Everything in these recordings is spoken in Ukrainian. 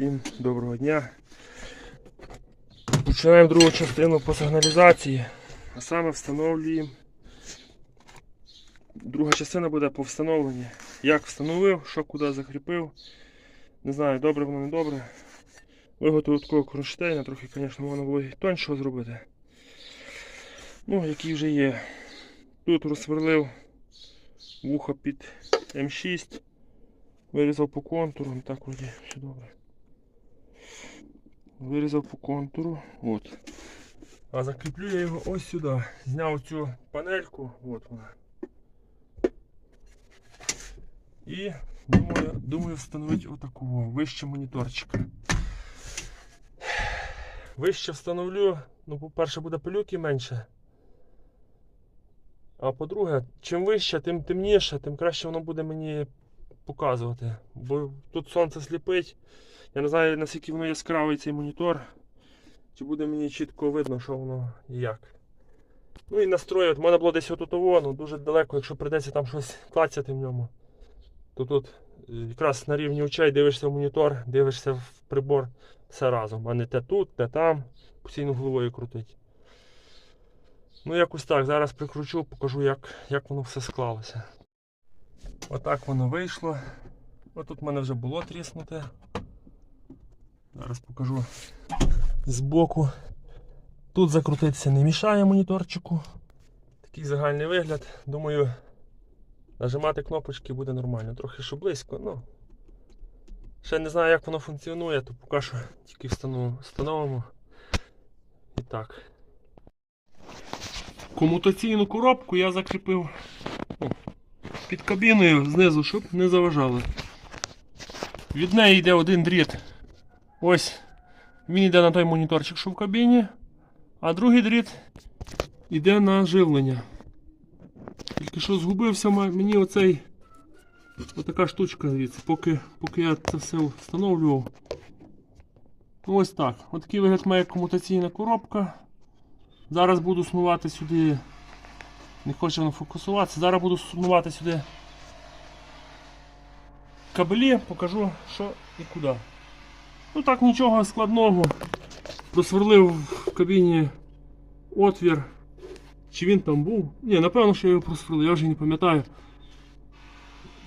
Всім доброго дня. Починаємо другу частину по сигналізації. А саме встановлюємо. Друга частина буде по встановленню. Як встановив, що куди закріпив. Не знаю, добре воно не добре. Виготовив такого кронштейна, трохи, звісно, можна було тоншого зробити. Ну, який вже є. Тут розсверлив вухо під М6. Вирізав по контуру, так вроді все добре. Вирізав по контуру. От. А закріплю я його ось сюди. Зняв цю панельку, от вона. І думаю, думаю встановити отакого вище моніторчика. Вище встановлю, ну, по-перше, буде пилюки менше. А по-друге, чим вище, тим темніше, тим краще воно буде мені показувати. Бо тут сонце сліпить. Я не знаю наскільки воно яскравий цей монітор. Чи буде мені чітко видно, що воно і як. Ну і в мене було десь отут ну дуже далеко, якщо прийдеться там щось клацати в ньому. То тут е, якраз на рівні очей дивишся в монітор, дивишся в прибор все разом, а не те тут, те там, постійно головою крутить. Ну якось так, зараз прикручу, покажу як, як воно все склалося. Отак воно вийшло. Ось тут в мене вже було тріснуте. Зараз покажу збоку. Тут закрутитися не мішає моніторчику. Такий загальний вигляд. Думаю, нажимати кнопочки буде нормально. Трохи що близько, ну. Ще не знаю, як воно функціонує, то поки що тільки встановимо. І так. Комутаційну коробку я закріпив ну, під кабіною знизу, щоб не заважало. Від неї йде один дріт. Ось він йде на той моніторчик, що в кабіні, а другий дріт йде на живлення. Тільки що згубився мені оцей отака штучка, дивіться, поки, поки я це все встановлював. Ну, Ось так. Ось такий вигляд має комутаційна коробка. Зараз буду снувати сюди. Не хоче воно фокусуватися. Зараз буду снувати сюди кабелі, покажу що і куди. Ну так нічого складного. Просверлив в кабіні отвір. Чи він там був? Ні, напевно, що я його просверлив, я вже не пам'ятаю.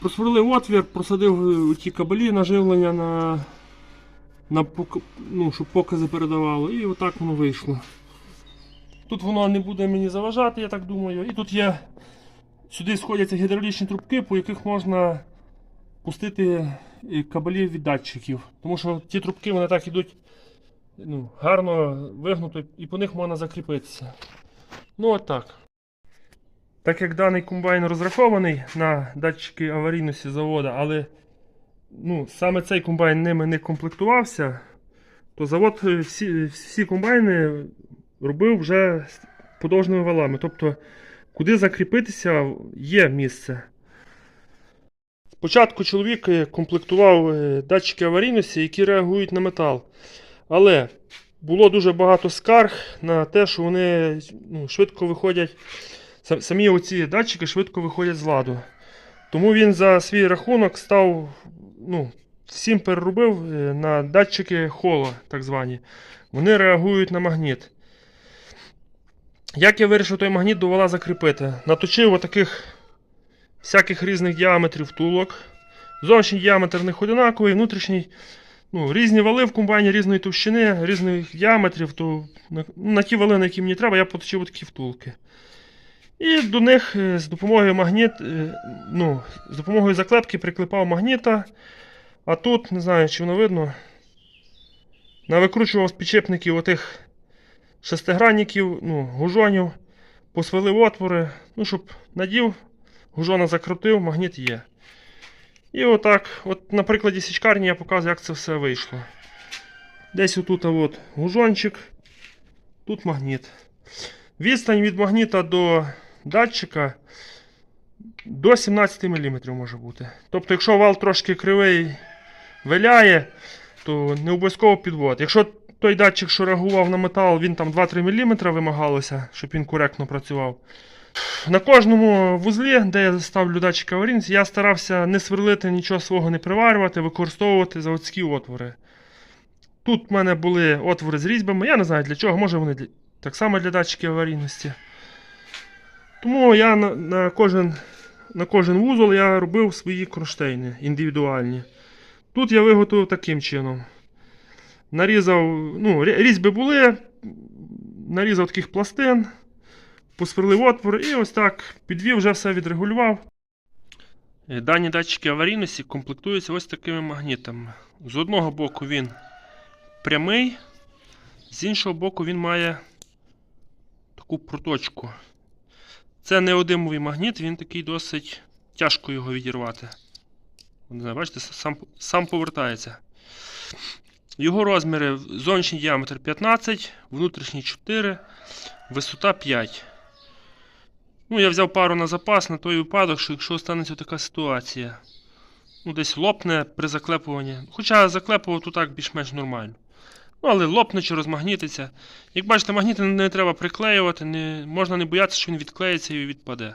Просверлив отвір, просадив ті кабелі на живлення на, на ну, щоб покази передавало. І отак воно вийшло. Тут воно не буде мені заважати, я так думаю. І тут є. Сюди сходяться гідравлічні трубки, по яких можна пустити е, кабелі від датчиків. Тому що ті трубки вони так ідуть ну, гарно вигнуто і по них можна закріпитися. Ну от так. Так як даний комбайн розрахований на датчики аварійності заводу, але ну, саме цей комбайн ними не комплектувався, то завод е, всі, всі комбайни робив вже подовжними валами. Тобто, куди закріпитися є місце. Спочатку чоловік е, комплектував е, датчики аварійності, які реагують на метал. Але було дуже багато скарг на те, що вони ну, швидко виходять. Самі оці датчики швидко виходять з ладу. Тому він за свій рахунок став, ну, всім переробив е, на датчики холо, так звані. Вони реагують на магніт. Як я вирішив той магніт до вала закріпити? Наточив отаких всяких різних діаметрів втулок. Зовнішній діаметр них одинаковий, внутрішній. Ну, різні вали в комбайні різної товщини, різних діаметрів. То на, на ті вали, на які мені треба, я поточив такі втулки. І до них е, з допомогою магніт, е, ну, з допомогою заклепки приклепав магніта. А тут, не знаю, чи воно видно, навикручував з підшипників отих шестигранників, ну, гужонів, посвелив отвори, ну, щоб надів, гужона закрутив, магніт є. І отак, от на прикладі січкарні я показую, як це все вийшло. Десь отут от гужончик, тут магніт. Відстань від магніта до датчика до 17 мм може бути. Тобто, якщо вал трошки кривий виляє, то не обов'язково підвод. Якщо той датчик, що реагував на метал, він там 2-3 мм вимагалося, щоб він коректно працював. На кожному вузлі, де я ставлю датчик аварійності, я старався не сверлити нічого свого не приварювати, використовувати заводські отвори. Тут в мене були отвори з різьбами. Я не знаю для чого, може вони для... так само для датчиків аварійності. Тому я на, на, кожен, на кожен вузол я робив свої кронштейни індивідуальні. Тут я виготовив таким чином. Нарізав, ну, різьби були, нарізав таких пластин, посверлив отвор і ось так підвів, вже все відрегулював. Е, Дані датчики аварійності комплектуються ось такими магнітами. З одного боку він прямий, з іншого боку він має таку проточку. Це неодимовий магніт, він такий досить тяжко його відірвати. Не знаю, бачите, сам, сам повертається. Його розміри зовнішній діаметр 15, внутрішній 4, висота 5. Ну, я взяв пару на запас на той випадок, що якщо станеться така ситуація, ну, десь лопне при заклепуванні. Хоча заклепував то так більш-менш нормально. Ну, але лопне чи розмагнітиться. Як бачите, магніти не треба приклеювати, не, можна не боятися, що він відклеїться і відпаде.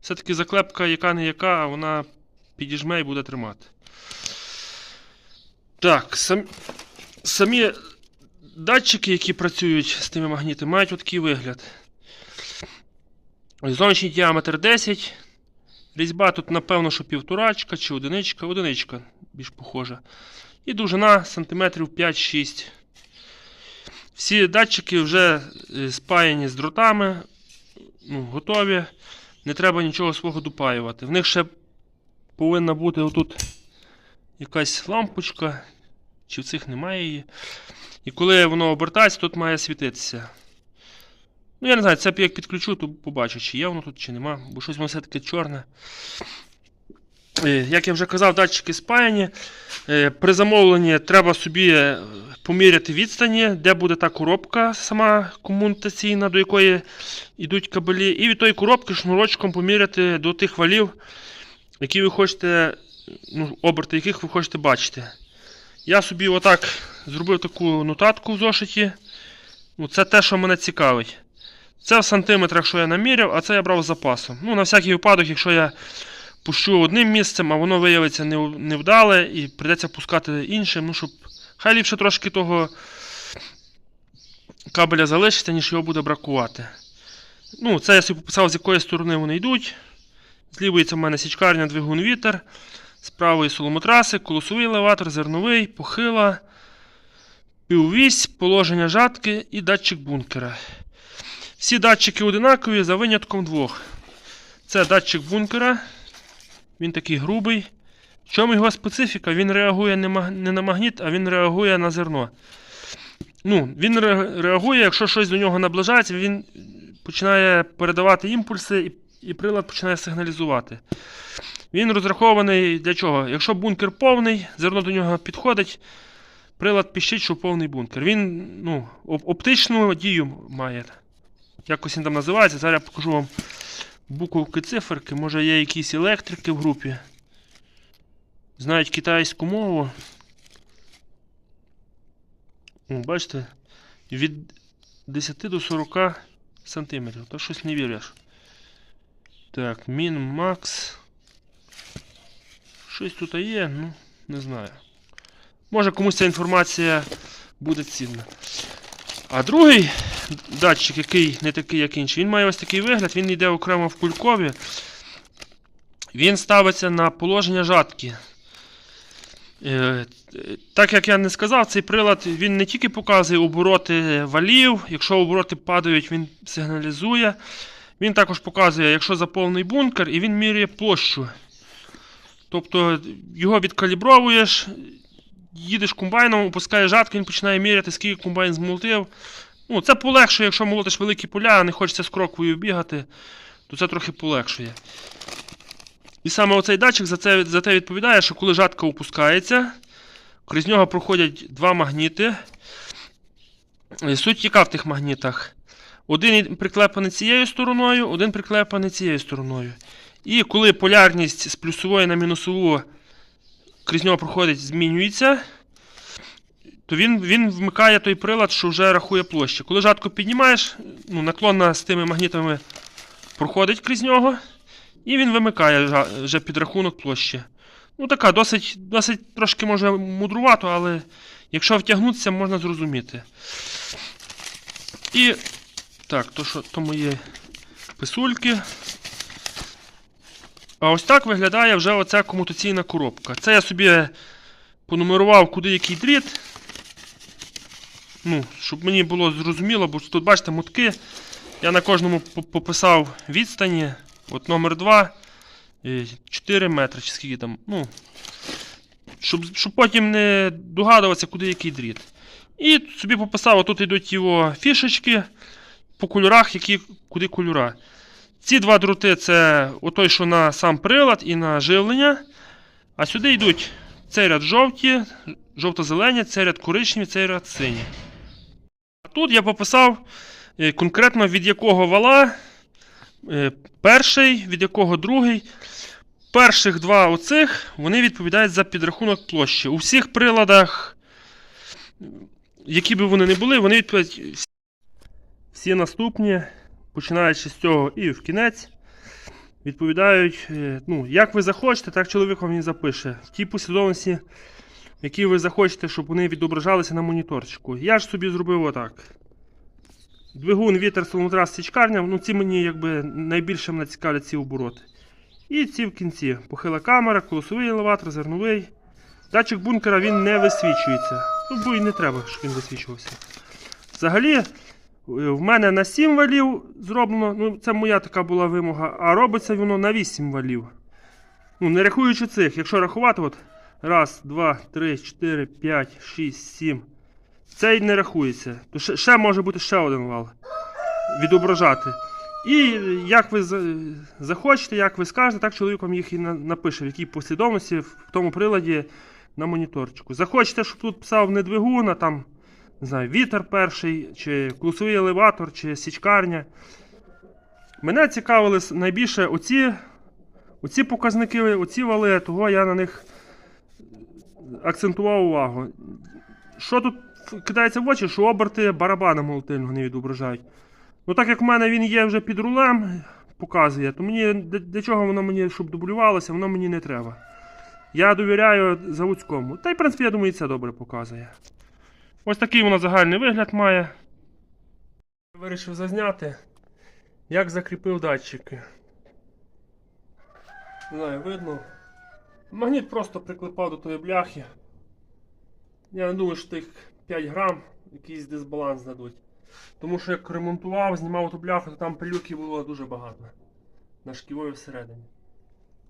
Все-таки заклепка, яка не яка, вона підіжме і буде тримати. Так, сам, самі датчики, які працюють з тими магнітами, мають такий вигляд. Зовнішній діаметр 10. Різьба тут, напевно, що півторачка чи одиничка. Одиничка більш похожа. І довжина сантиметрів 5-6. Всі датчики вже е, спаяні з дротами, ну, готові. Не треба нічого свого допаювати. В них ще повинна бути отут якась лампочка, чи в цих немає її. І коли воно обертається, тут має світитися. Ну, я не знаю, це як підключу, то побачу, чи є воно тут, чи нема, бо щось воно все-таки чорне. Е, Як я вже казав, датчики спаяні. Е, При замовленні треба собі е, поміряти відстані, де буде та коробка сама комутаційна, до якої йдуть кабелі. І від тої коробки шнурочком поміряти до тих валів, які ви хочете, ну, оберти яких ви хочете бачити. Я собі отак зробив таку нотатку в зошиті. Ну, це те, що мене цікавить. Це в сантиметрах, що я наміряв, а це я брав з запасом. Ну, на всякий випадок, якщо я пущу одним місцем, а воно виявиться невдале і прийдеться пускати іншим, ну, щоб хай ліпше трошки того кабеля залишиться, ніж його буде бракувати. Ну, це я собі пописав, з якої сторони вони йдуть. З це в мене січкарня, двигун вітер, з правої соломотраси, колосовий елеватор, зерновий, похила, піввісь, положення жатки і датчик бункера. Всі датчики одинакові за винятком двох. Це датчик бункера. Він такий грубий. В чому його специфіка? Він реагує не, на магніт, а він реагує на зерно. Ну, він реагує, якщо щось до нього наближається, він починає передавати імпульси і, прилад починає сигналізувати. Він розрахований для чого? Якщо бункер повний, зерно до нього підходить, прилад піщить, що повний бункер. Він ну, оптичну дію має. Якось він там називається. Зараз я покажу вам буковки циферки. Може є якісь електрики в групі. Знають китайську мову. О, бачите, від 10 до 40 сантиметрів. То щось не віриш. Так, мін, макс. Щось тут є, ну, не знаю. Може комусь ця інформація буде цінна. А другий датчик, який не такий, як інший, він має ось такий вигляд, він йде окремо в кулькові. Він ставиться на положення жатки. Е, Так як я не сказав, цей прилад він не тільки показує обороти валів, якщо обороти падають, він сигналізує. Він також показує, якщо заповнений бункер, і він міряє площу. Тобто його відкалібровуєш, їдеш комбайном, опускаєш жатку, він починає міряти, скільки комбайн змолотив. Ну, це полегшує, якщо молотиш великі поля, а не хочеться з кроквою бігати, то це трохи полегшує. І саме оцей датчик за це, за те відповідає, що коли жатка опускається, крізь нього проходять два магніти. Суть яка в тих магнітах? Один приклепаний цією стороною, один приклепаний цією стороною. І коли полярність з плюсової на мінусову крізь нього проходить, змінюється, то він, він вмикає той прилад, що вже рахує площу. Коли жатку піднімаєш, ну, наклонна з тими магнітами проходить крізь нього, і він вимикає вже підрахунок площі. Ну, така досить, досить трошки може мудрувато, але Якщо втягнутися, можна зрозуміти. І так, то що то мої писульки. А ось так виглядає вже оця комутаційна коробка. Це я собі понумерував, куди який дріт. Ну, щоб мені було зрозуміло, бо тут бачите мотки. Я на кожному пописав відстані. От номер 2, 4 метри, чи скільки там. Ну, щоб, щоб потім не догадуватися, куди який дріт. І собі пописав, тут йдуть його фішечки по кольорах, які, куди кольора. Ці два дроти це отой, що на сам прилад і на живлення. А сюди йдуть цей ряд жовті, жовто-зелені, цей ряд коричневі, цей ряд сині. Тут я пописав е, конкретно від якого вала е, перший, від якого другий. Перших два оцих вони відповідають за підрахунок площі. У всіх приладах, які би вони не були, вони відповідають. Всі наступні, починаючи з цього і в кінець, відповідають, е, ну, як ви захочете, так чоловік вам і запише. В тій послідовності, в якій ви захочете, щоб вони відображалися на моніторчику. Я ж собі зробив отак. Двигун, вітер, соломотрас, січкарня, ну ці мені якби найбільше мене цікавлять ці обороти. І ці в кінці. Похила камера, колосовий елеватор, зерновий. Датчик бункера він не висвічується. Ну, бо і не треба, щоб він висвічувався. Взагалі, е, в мене на 7 валів зроблено, ну це моя така була вимога, а робиться воно на 8 валів. Ну, не рахуючи цих, якщо рахувати, от раз, два, три, чотири, п'ять, шість, сім. Цей не рахується. То ще, ще може бути ще один вал. Відображати. І як ви захочете, як ви скажете, так чоловік вам їх і напише, в якій послідовності в тому приладі на моніторчику. Захочете, щоб тут писав не двигун, а там, не знаю, вітер перший, чи кулсовий елеватор, чи січкарня. Мене цікавили найбільше оці, оці показники, оці вали, того я на них акцентував увагу. Що тут кидається в очі, що оберти барабана молотильного не відображають. Ну так як в мене він є вже під рулем, показує, то мені для, чого воно мені, щоб дублювалося, воно мені не треба. Я довіряю заводському. Та й в принципі, я думаю, і це добре показує. Ось такий воно загальний вигляд має. Вирішив зазняти, як закріпив датчики. Не знаю, видно. Магніт просто приклепав до тої бляхи. Я не думаю, що тих 5 грам якийсь дисбаланс дадуть. Тому що як ремонтував, знімав ту бляху, то там пилюки було дуже багато. На шківої всередині.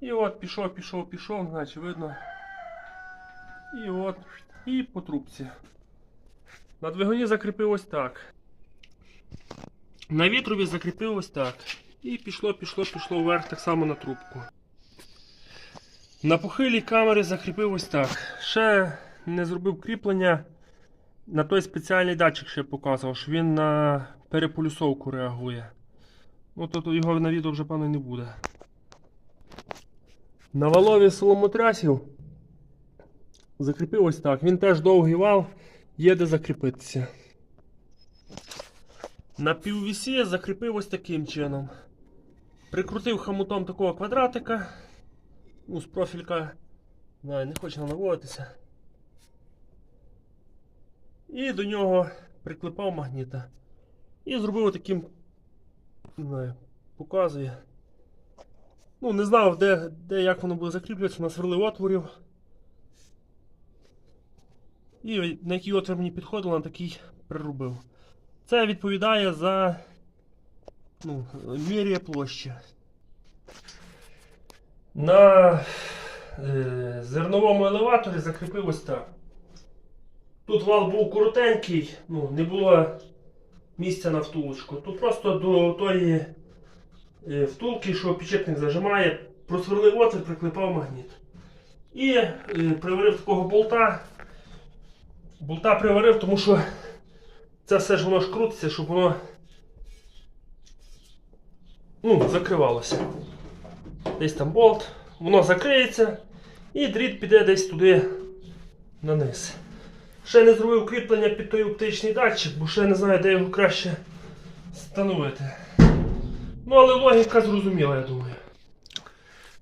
І от пішов, пішов, пішов, значить видно. І от, і по трубці. На двигуні закріпив ось так. На вітрові закріпив ось так. І пішло, пішло, пішло вверх так само на трубку. На похилій камері закріпив ось так. Ще не зробив кріплення на той спеціальний датчик, я показував, що він на переполюсовку реагує. Ну, то його на відео вже певно не буде. На валові соломотрясів закріпив ось так. Він теж довгий вал, є де закріпитися. На піввісі закріпив ось таким чином. Прикрутив хомутом такого квадратика. Ну, з профілька. Не, не хоче наводитися. І до нього приклепав магніта. І зробив таким. Не знаю, показує. Ну, не знав, де, де як воно буде закріплюватися, насверлив отворів. І на який отвір мені підходило, на такий прирубив. Це відповідає за ну, міряє площі. На е, зерновому елеваторі закріпив ось так. Тут вал був коротенький, ну, не було місця на втулочку. Тут просто до тої е, втулки, що підчепник зажимає, просверлив отвір, приклепав магніт. І е, приварив такого болта. Болта приварив, тому що це все ж воно ж крутиться, щоб воно ну, закривалося. Десь там болт, воно закриється і дріт піде десь туди на низ. Ще не зробив кріплення під той оптичний датчик, бо ще не знаю, де його краще встановити. Ну, але логіка зрозуміла, я думаю.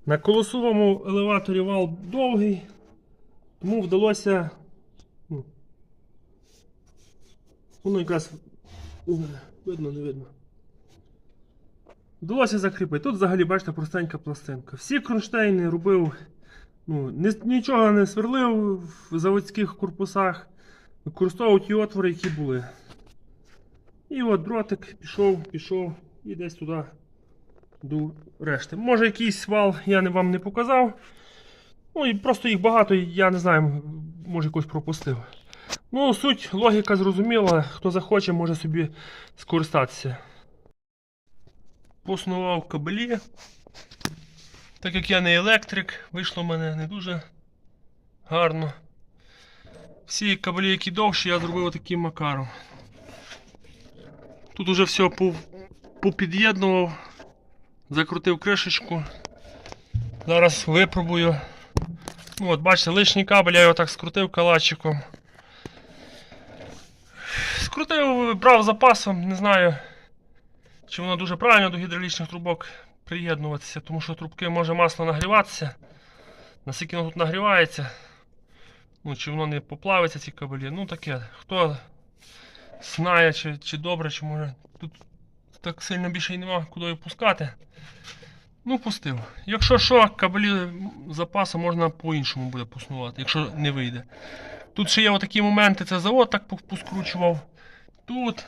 На колосовому елеваторі вал довгий, тому вдалося ну, Воно якраз видно, не видно. Вдалося закріпити. Тут взагалі, бачите, простенька пластинка. Всі кронштейни робив, ну, нічого не сверлив в заводських корпусах. Використовував ті отвори, які були. І от дротик пішов, пішов і десь туди до решти. Може якийсь вал я вам не показав. Ну і просто їх багато, я не знаю, може якось пропустив. Ну, суть, логіка зрозуміла, хто захоче, може собі скористатися. Поснував кабелі. Так як я не електрик, вийшло в мене не дуже гарно. Всі кабелі, які довші, я зробив таким макаром. Тут уже все попід'єднував, закрутив кришечку. Зараз випробую. Ну, от, бачите, лишній кабель, я його так скрутив калачиком. Скрутив, брав запасом, не знаю, чи воно дуже правильно до гідравлічних трубок приєднуватися, тому що трубки може масло нагріватися. Наскільки воно тут нагрівається, ну, чи воно не поплавиться ці кабелі. Ну таке, хто знає, чи, чи добре, чи може. Тут так сильно більше й нема куди пускати. Ну, пустив. Якщо що, кабелі запасу можна по-іншому буде поснувати, якщо не вийде. Тут ще є отакі моменти, це завод так поскручував. Тут.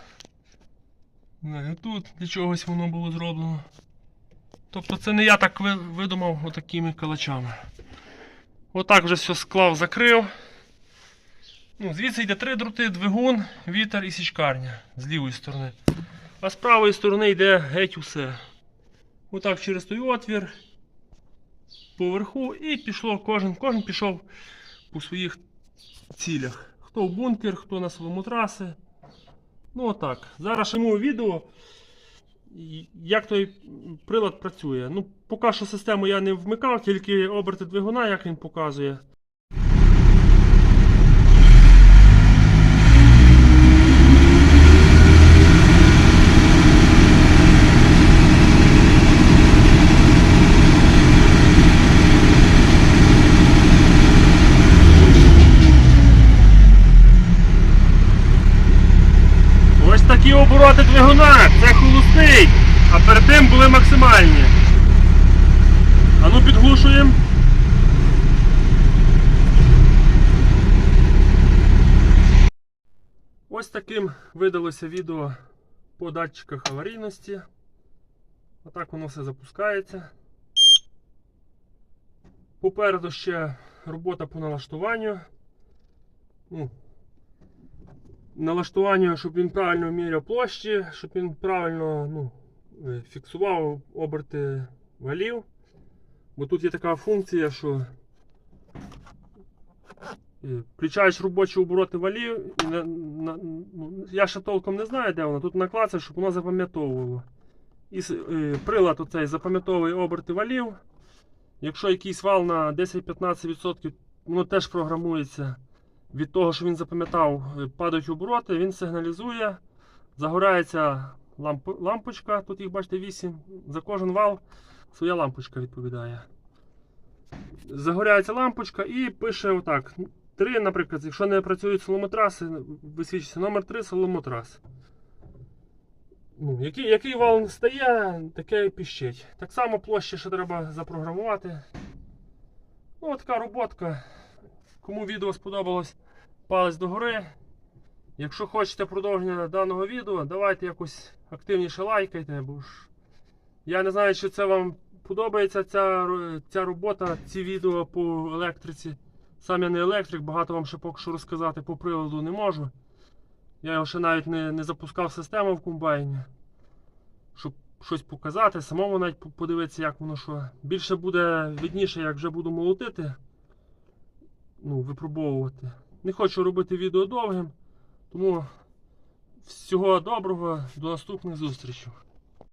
Не, тут для чогось воно було зроблено. Тобто це не я так видумав отакими калачами. Отак вже все склав, закрив. Ну, звідси йде три дроти, двигун, вітер і січкарня з лівої сторони. А з правої сторони йде геть усе. Отак через той отвір. Поверху і пішло кожен, кожен пішов по своїх цілях. Хто в бункер, хто на своєму траси. Ну отак. Зараз йому відео, як той прилад працює. Ну, поки що систему я не вмикав, тільки оберти двигуна, як він показує. Ось такі обороти двигуна. Це холостий, а перед тим були максимальні. А ну підглушуємо. Ось таким видалося відео по датчиках аварійності. Отак воно все запускається. Попереду ще робота по налаштуванню. Ну, налаштування, щоб він правильно міряв площі, щоб він правильно ну, е, фіксував оберти валів. Бо тут є така функція, що включаєш робочі обороти валів, і на, на, ну, я ще толком не знаю, де вона. Тут наклацаєш, щоб воно запам'ятовувало. І е, прилад оцей запам'ятовує оберти валів. Якщо якийсь вал на 10-15%, воно теж програмується від того, що він запам'ятав, е, падають обороти, він сигналізує, загорається ламп- лампочка, тут їх бачите 8, за кожен вал своя лампочка відповідає. Загоряється лампочка і пише отак. 3, наприклад, якщо не працюють соломотраси, висвічується номер 3 соломотрас. Ну, який, який вал стає, таке і піщить. Так само площі ще треба запрограмувати. Ну, така роботка. Кому відео сподобалось, палець догори. Якщо хочете продовження даного відео, давайте якось активніше лайкайте, бо ж я не знаю, чи це вам подобається ця, ця робота, ці відео по електриці. Сам я не електрик, багато вам ще поки що розказати по приладу не можу. Я його ще навіть не, не запускав систему в комбайні, щоб щось показати, самому навіть подивитися, як воно що. Більше буде видніше, як вже буду молотити ну, випробовувати. Не хочу робити відео довгим, тому всього доброго, до наступних зустрічей.